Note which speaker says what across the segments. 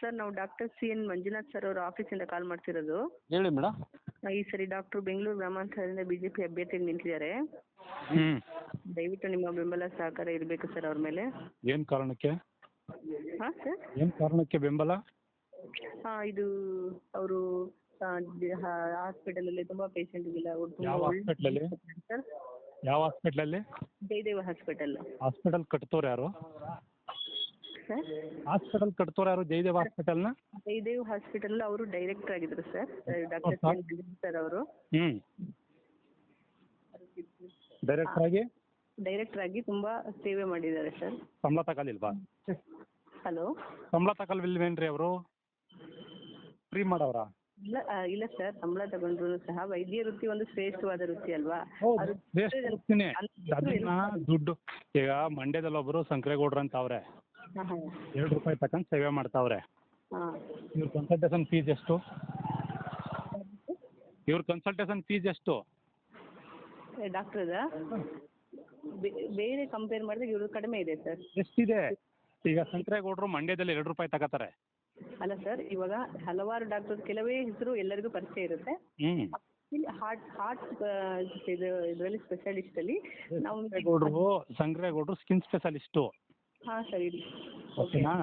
Speaker 1: Sir ನಾವು doctor C N Manjunath sir ಅವರ ಆಫೀಸಿಂದ ಕಾಲ್ ಮಾಡ್ತಿರೋದು.
Speaker 2: ಹೇಳಿ ಮೇಡಮ್
Speaker 1: ಆ, ಈ ಸರಿ ಡಾಕ್ಟರ್ ಬೆಂಗಳೂರು ಗ್ರಾಮಾಂತರದಿಂದ ಬಿ ಜೆ ಪಿ ನಿಂತಿದ್ದಾರೆ.
Speaker 2: ಹ್ಞೂ
Speaker 1: ದಯವಿಟ್ಟು ನಿಮ್ಮ ಬೆಂಬಲ ಸಹಕಾರ ಇರಬೇಕು ಸರ್ ಅವ್ರ ಮೇಲೆ.
Speaker 2: ಏನು ಕಾರಣಕ್ಕೆ?
Speaker 1: ಹಾ ಸರ್
Speaker 2: ಏನು ಕಾರಣಕ್ಕೆ ಬೆಂಬಲ?
Speaker 1: ಹಾ ಇದು ಅವರು ಹಾಸ್ಪಿಟಲಲ್ಲಿ ತುಂಬಾ ಪೇಷಂಟ್ ಅವ್ರು ತುಂಬ
Speaker 2: ಯಾವ
Speaker 1: ಹಾಸ್ಪಿಟಲ್
Speaker 2: ಅಲ್ಲಿ?
Speaker 1: ಸರ್
Speaker 2: ಯಾವ ಹಾಸ್ಪಿಟ್ಲಲ್ಲಿ
Speaker 1: ಜಯದೇವ ಹಾಸ್ಪಿಟಲ್
Speaker 2: ಹಾಸ್ಪಿಟಲ್ ಕಟ್ತೋರು ಯಾರು?
Speaker 1: ಸರ್.
Speaker 2: ಹಾಸ್ಪಿಟಲ್ ಕಟ್ತೋರು ಯಾರು? ಜಯದೇವ್ ಹಾಸ್ಪಿಟಲ್ನ?
Speaker 1: ಜಯದೇವ್ ಹಾಸ್ಪಿಟಲ್ ಅವರು ಡೈರೆಕ್ಟರ್ ಆಗಿದ್ರು ಸರ್. ಡಾಕ್ಟರ್ ಸಿ ಸರ್ ಅವರು.
Speaker 2: ಹ್ಞೂ ಡೈರೆಕ್ಟರ್ ಆಗಿ?
Speaker 1: ಡೈರೆಕ್ಟರ್ ಆಗಿ ತುಂಬಾ ಸೇವೆ ಮಾಡಿದ್ದಾರೆ ಸರ್.
Speaker 2: ಸಂಬಳ ತಗೊಳ್ಳಿಲ್ವಾ
Speaker 1: ಹಲೋ?
Speaker 2: ಸಂಬಳ ತಗೊಳ್ವಿಲ್ವೇನ್ರಿ ಅವರು? ಫ್ರೀ ಮಾಡವ್ರಾ?
Speaker 1: ಇಲ್ಲ ಆ, ಇಲ್ಲ ಸರ್. ಸಂಬಳ ತಗೊಂಡ್ರು ಸಹ. ವೈದ್ಯ ವೃತ್ತಿ ಒಂದು ಶ್ರೇಷ್ಠವಾದ ವೃತ್ತಿ ಅಲ್ವಾ?
Speaker 2: ಹೌದು
Speaker 1: ಅದು
Speaker 2: ವೇಸ್ಟ್ ಕೊಡ್ತೀನಿ ಅದನ್ನ ದುಡ್ಡು ಈಗ ಮಂಡ್ಯದಲ್ಲಿ ಒಬ್ರು ಸಂಕ್ರೇಗೌಡ್ರು ಅಂತ ಅವ್ರೆ
Speaker 1: ಹಾಂ ಹಾಂ.
Speaker 2: ಎರಡು ರೂಪಾಯಿ ತಗೊಂಡು ಸೇವೆ ಮಾಡ್ತಾವ್ರೆ.
Speaker 1: ಹಾಂ.
Speaker 2: ಇವ್ರ ಕನ್ಸಲ್ಟೇಷನ್ ಫೀಸ್ ಎಷ್ಟು? ಇವ್ರ ಕನ್ಸಲ್ಟೇಷನ್ ಫೀಸ್ ಎಷ್ಟು?
Speaker 1: ಡಾಕ್ಟ್ರದ ಬೇರೆ ಕಂಪೇರ್ ಮಾಡಿದ್ರೆ ಇವ್ರದ್ದು ಕಡಿಮೆ ಇದೆ ಸರ್.
Speaker 2: ಎಷ್ಟಿದೆ? ಈಗ ಸಂಕ್ರೇಗೌಡರು ಮಂಡ್ಯದಲ್ಲಿ ಎರಡು ರೂಪಾಯಿ ತಗೋತಾರೆ
Speaker 1: ಅಲ್ಲ ಸರ್ ಇವಾಗ ಹಲವಾರು ಡಾಕ್ಟರ್ ಕೆಲವೇ ಹೆಸರು ಎಲ್ಲರಿಗೂ ಪರಿಚಯ ಇರುತ್ತೆ.
Speaker 2: ಹ್ಞೂ
Speaker 1: ಇಲ್ಲಿ ಹಾರ್ಟ್ ಹಾರ್ಟ್ ಇದು ಇದರಲ್ಲಿ ಸ್ಪೆಷಲಿಸ್ಟಲ್ಲಿ ನಾವು
Speaker 2: ಸಂಕ್ರೇಗೌಡರು ಸ್ಕಿನ್ ಸ್ಪೆಷಲಿಸ್ಟು
Speaker 1: ಹಾಂ ಸರಿ
Speaker 2: ಓಕೆನಾ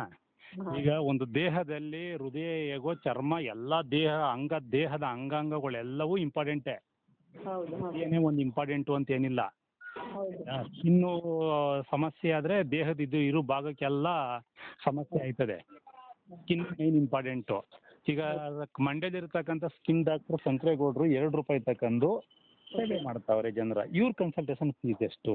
Speaker 2: ಈಗ ಒಂದು ದೇಹದಲ್ಲಿ ಹೃದಯ ಹೇಗೋ ಚರ್ಮ ಎಲ್ಲ ದೇಹ ಅಂಗ ದೇಹದ ಅಂಗಾಂಗಗಳೆಲ್ಲವೂ ಇಂಪಾರ್ಟೆಂಟೇ
Speaker 1: ಹೌದು ಹೌದು.
Speaker 2: ಏನೇ ಒಂದು ಇಂಪಾರ್ಟೆಂಟ್ ಅಂತ ಏನಿಲ್ಲ.
Speaker 1: ಹೌದು.
Speaker 2: ಸ್ಕಿನ್ನು ಸಮಸ್ಯೆ ಆದ್ರೆ ದೇಹದ ಇದು ಇರೋ ಭಾಗಕ್ಕೆಲ್ಲ ಸಮಸ್ಯೆ ಆಯ್ತದೆ. ಸ್ಕಿನ್ ಮೇನ್ ಇಂಪಾರ್ಟೆಂಟ್ ಈಗ ಮಂಡ್ಯದಲ್ಲಿರ್ತಕ್ಕಂಥ ಸ್ಕಿನ್ ಡಾಕ್ಟರ್ ಸಂಕ್ರೇಗೌಡ್ರು ಎರಡು ರೂಪಾಯಿ ತಗೊಂಡು ಸೇವೆ ಮಾಡ್ತಾವ್ರೆ ಜನರ. ಇವ್ರ ಕನ್ಸಲ್ಟೇಷನ್ ಫೀಸ್ ಎಷ್ಟು?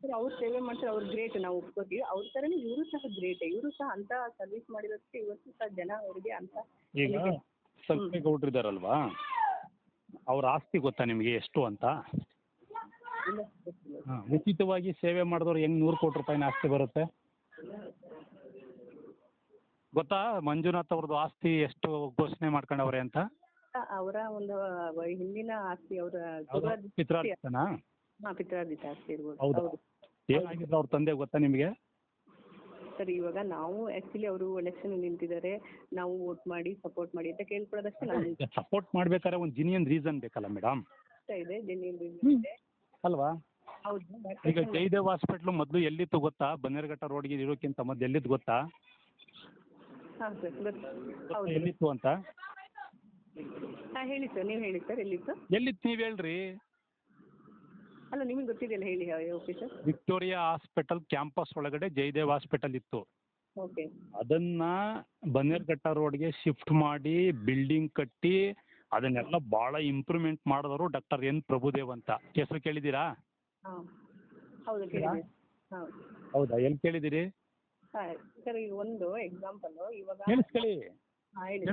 Speaker 1: ಸರ್ ಅವ್ರು ಸೇವೆ ಮಾಡ್ತಾರೆ ಅವ್ರು ಗ್ರೇಟ್ ನಾವು ಒಪ್ಕೋತೀವಿ. ಅವ್ರ ಥರನೇ ಇವರು ಸಹ ಗ್ರೇಟ್ ಇವರು ಸಹ ಅಂತ ಸರ್ವಿಸ್ ಮಾಡಿರೋದಕ್ಕೆ ಇವತ್ತು ಸಹ ಜನ ಅವರಿಗೆ ಅಂತ
Speaker 2: ಈಗ ಇದ್ದಾರಲ್ವಾ ಅವ್ರ ಆಸ್ತಿ ಗೊತ್ತಾ ನಿಮಗೆ ಎಷ್ಟು ಅಂತ?
Speaker 1: ಇಲ್ಲ ಗೊತ್ತಿಲ್ಲ.
Speaker 2: ಹಾಂ ಉಚಿತವಾಗಿ ಸೇವೆ ಮಾಡಿದವ್ರು ಹೆಂಗ್ ನೂರು ಕೋಟಿ ರೂಪಾಯಿನ ಆಸ್ತಿ ಬರುತ್ತೆ? ಗೊತ್ತಾ ಮಂಜುನಾಥ್ ಅವ್ರದ್ದು ಆಸ್ತಿ ಎಷ್ಟು ಘೋಷಣೆ ಮಾಡ್ಕೊಂಡವ್ರೆ ಅಂತ?
Speaker 1: ಅವರ ಒಂದು ವ- ಹಿಂದಿನ ಆಸ್ತಿ ಅವರ
Speaker 2: ಪಿತ್ರಾರ್ಜಿತನಾ
Speaker 1: ಹಾಂ ಪಿತ್ರಾರ್ಜಿತ ಆಸ್ತಿ ಇರ್ಬೋದು.
Speaker 2: ಹೌದಾ?
Speaker 1: ಹೌದು.
Speaker 2: ಏನಾಗಿದ್ರು ಅವ್ರ ತಂದೆ ಗೊತ್ತಾ ನಿಮಗೆ?
Speaker 1: ಸರ್ ಇವಾಗ ನಾವು ಆಕ್ಚುಲಿ ಅವರು ಎಲೆಕ್ಷನ್ ನಿಂತಿದ್ದಾರೆ. ನಾವು ವೋಟ್ ಮಾಡಿ ಸಪೋರ್ಟ್ ಮಾಡಿ ಅಂತ ಕೇಳ್ಕೊಳ್ಳೋದಷ್ಟೇ ನಾನು
Speaker 2: ಸಪೋರ್ಟ್ ಮಾಡ್ಬೇಕಾದ್ರೆ ಒಂದು ಜಿನಿಯನ್ ರೀಸನ್ ಬೇಕಲ್ಲ ಮೇಡಮ್
Speaker 1: ಇಷ್ಟ ಇದೆ ಜೆನ್ಯೂನ್ ಇದೆ.
Speaker 2: ಅಲ್ವಾ?
Speaker 1: ಹೌದು
Speaker 2: ಈಗ ಜಯದೇವ್ ಹಾಸ್ಪಿಟ್ಲು ಮೊದಲು ಎಲ್ಲಿತ್ತು ಗೊತ್ತಾ? ಬನ್ನೇರುಘಟ್ಟ ರೋಡ್ಗೆ ಇರೋಕ್ಕಿಂತ ಮೊದಲು ಎಲ್ಲಿತ್ತು ಗೊತ್ತಾ?
Speaker 1: ಹಾಂ ಸರ್ ಗೊತ್ತು. ಹೌದು.
Speaker 2: ಎಲ್ಲಿತ್ತು ಅಂತ?
Speaker 1: ಹಾಂ ಹೇಳಿ ಸರ್ ನೀವು ಹೇಳಿ ಸರ್ ಎಲ್ಲಿತ್ತು?
Speaker 2: ಎಲ್ಲಿತ್ತು ನೀವು ಹೇಳ್ರಿ?
Speaker 1: ಅಲ್ಲ ನಿಮಗೆ ಗೊತ್ತಿದೆಯಲ್ಲ ಹೇಳಿ okay sir
Speaker 2: Victoria hospital campus ಒಳಗಡೆ ಜಯದೇವ್ ಹಾಸ್ಪಿಟಲ್ ಇತ್ತು.
Speaker 1: ಓಕೆ.
Speaker 2: ಅದನ್ನ ಬನ್ನೇರ್ಘಟ್ಟ ರೋಡ್ಗೆ ಶಿಫ್ಟ್ ಮಾಡಿ ಬಿಲ್ಡಿಂಗ್ ಕಟ್ಟಿ ಅದನ್ನೆಲ್ಲ ಬಹಳ ಇಂಪ್ರೂವ್ಮೆಂಟ್ ಮಾಡಿದವರು ಡಾಕ್ಟರ್ ಎನ್. ಪ್ರಭುದೇವ್ ಅಂತ. ಹೆಸರು ಕೇಳಿದ್ದೀರಾ?
Speaker 1: ಹಾಂ. ಹೌದು ಕೇಳಿದೆ. ಹೌದು
Speaker 2: ಹೌದಾ? ಎಲ್ಲಿ
Speaker 1: ಕೇಳಿದಿರಿ ಸರ್ ಈಗ ಒಂದು ಎಕ್ಸಾಂಪಲ್ ಇವಾಗ
Speaker 2: ಕೇಳಿಸ್ಕೊಳ್ಳಿ.
Speaker 1: ಹಾಂ ಹೇಳಿ.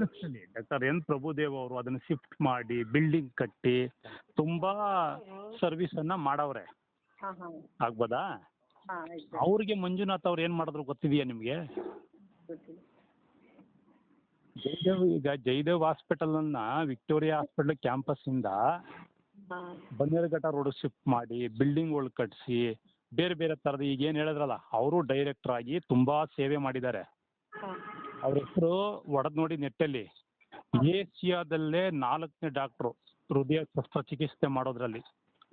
Speaker 2: Doctor N. ಪ್ರಭುದೇವ್ ಅವರು ಅದನ್ನ ಶಿಫ್ಟ್ ಮಾಡಿ ಬಿಲ್ಡಿಂಗ್ ಕಟ್ಟಿ ತುಂಬಾ ಸರ್ವಿಸ್ ಅನ್ನ ಮಾಡವ್ರೆ.
Speaker 1: ಹಾಂ ಹಾಂ.
Speaker 2: ಆಗ್ಬೋದಾ?
Speaker 1: ಹಾಂ ಆಯ್ತು.
Speaker 2: ಅವ್ರಿಗೆ ಮಂಜುನಾಥ್ ಅವ್ರು ಏನು ಮಾಡಿದ್ರು ಗೊತ್ತಿದೆಯಾ ನಿಮಗೆ?
Speaker 1: ಗೊತ್ತಿಲ್ಲ
Speaker 2: ಜಯದೇವ್ ಈಗ ಜಯದೇವ್ ಹಾಸ್ಪಿಟಲನ್ನ ವಿಕ್ಟೋರಿಯಾ ಹಾಸ್ಪಿಟಲ್ ಕ್ಯಾಂಪಸ್
Speaker 1: ಇಂದ
Speaker 2: ಬನ್ನೇರುಘಟ್ಟ ರೋಡ್ ಶಿಫ್ಟ್ ಮಾಡಿ ಬಿಲ್ಡಿಂಗ್ ಬಿಲ್ಡಿಂಗ್ಗಳು ಕಟ್ಟಿಸಿ ಬೇರೆ ಬೇರೆ ಥರದ ಈಗ ಏನು ಹೇಳಿದ್ರಲ್ಲ ಅವರು ಡೈರೆಕ್ಟರ್ ಆಗಿ ತುಂಬಾ ಸೇವೆ ಮಾಡಿದ್ದಾರೆ.
Speaker 1: ಹಾಂ.
Speaker 2: ಅವ್ರ ಹೆಸರು ಒಡೆದು ನೋಡಿ ನೆಟ್ಟಲ್ಲಿ. ಏಷ್ಯಾದಲ್ಲೇ ನಾಲ್ಕನೇ ಡಾಕ್ಟ್ರು ಹೃದಯ ಶಸ್ತ್ರಚಿಕಿತ್ಸೆ ಮಾಡೋದ್ರಲ್ಲಿ.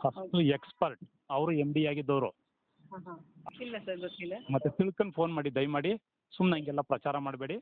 Speaker 2: First expert. ಅವರು ಎಂ ಡಿ ಆಗಿದ್ದವರು.
Speaker 1: ಹಾಂ ಹಾಂ. ಇಲ್ಲ ಸರ್ ಗೊತ್ತಿಲ್ಲ.
Speaker 2: ಮತ್ತೆ ತಿಳ್ಕೊಂಡು ಫೋನ್ ಮಾಡಿ ದಯಮಾಡಿ. ಸುಮ್ಮನೆ ಹಂಗೆಲ್ಲ ಪ್ರಚಾರ ಮಾಡಬೇಡಿ.